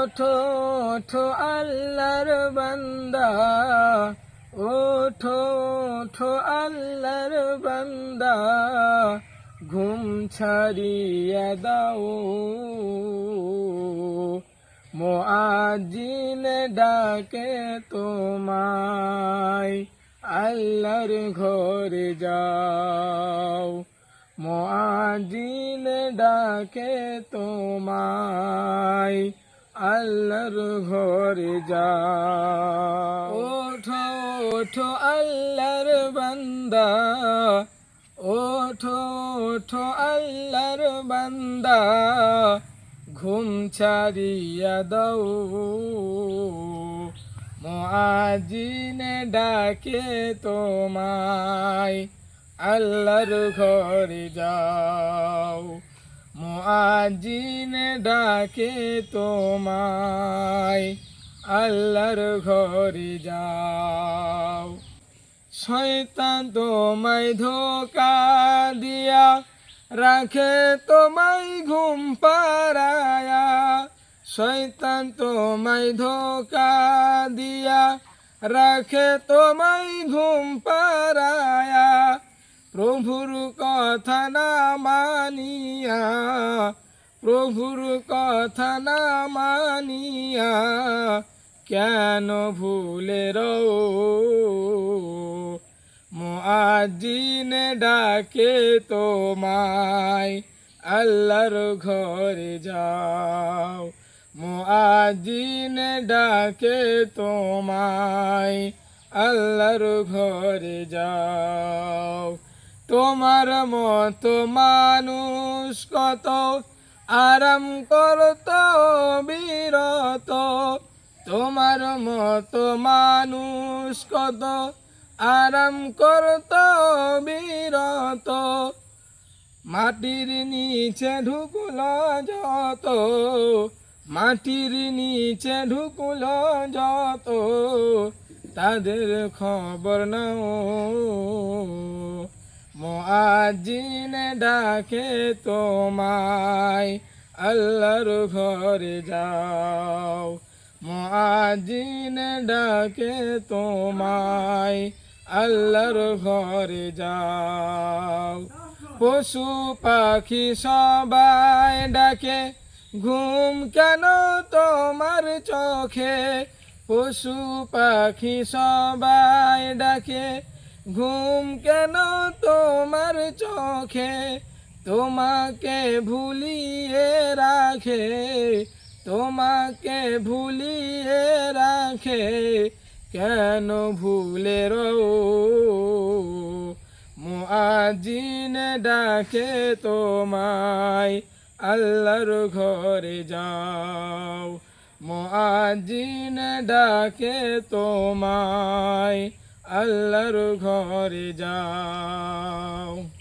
ওঠো ওঠো আল্লাহর বান্দা। ওঠো ওঠো আল্লাহর বান্দা। ঘুম ছাড়িয়া দাও। মোয়াজিন ডাকে তোমায়, আল্লাহর ঘরে যাও। মোয়াজিন ডাকে তোমায় আল্লাহর ঘরে যা। ওঠো ওঠো আল্লাহর বান্দা। ওঠো ওঠো আল্লাহর বান্দা। ঘুম ছাড়িয়া দাও। মোয়াজিনে ডাকে তোমায়, আল্লাহর ঘরে যাও। মোয়াজিনে ডাকে তোমায়, আল্লাহর ঘরে যাও। শয়তান তোমায় ধোকা দিয়া রাখে, তোমায় ঘুম পারায়া শয়তান তোমায় ধোকা দিয়া রাখে, তোমায় ঘুম পারায়া প্রভুর কথা না মানিয়া, প্রভুর কথা না মানিয়া, কেন ভুলে রো মুআজিন ডাকে তোমায়, আল্লাহর ঘরে যাও। মুআজিন ডাকে তোমায়, আল্লাহর ঘরে যাও। তোমার মতো মানুষ কত? আরাম করত বিরত। তোমার মতো মানুষ কত? আরাম করত বিরত। মাটির নিচে ঢুকুল যত। মাটির নিচে ঢুকুল যত। তাদের খবর নাও। মোয়াজিন ডাকে তোমায়, আল্লাহর ঘরে যাও। মোয়াজিন ডাকে তোমায়, আল্লাহর ঘরে যাও। পশু পাখি সবাই ডাকে, ঘুম কেন তোমার চোখে? পশু পাখি সবাই ডাকে ঘুম কেন তোমার চোখে? তোমাকে ভুলিয়ে রাখে। তোমাকে ভুলিয়ে রাখে। কেন ভুলে রো? মুআজিন ডাকে তোমায়, আল্লাহর ঘরে যাও। মুআজিন ডাকে তোমায় আল্লাহর ঘরে যাও।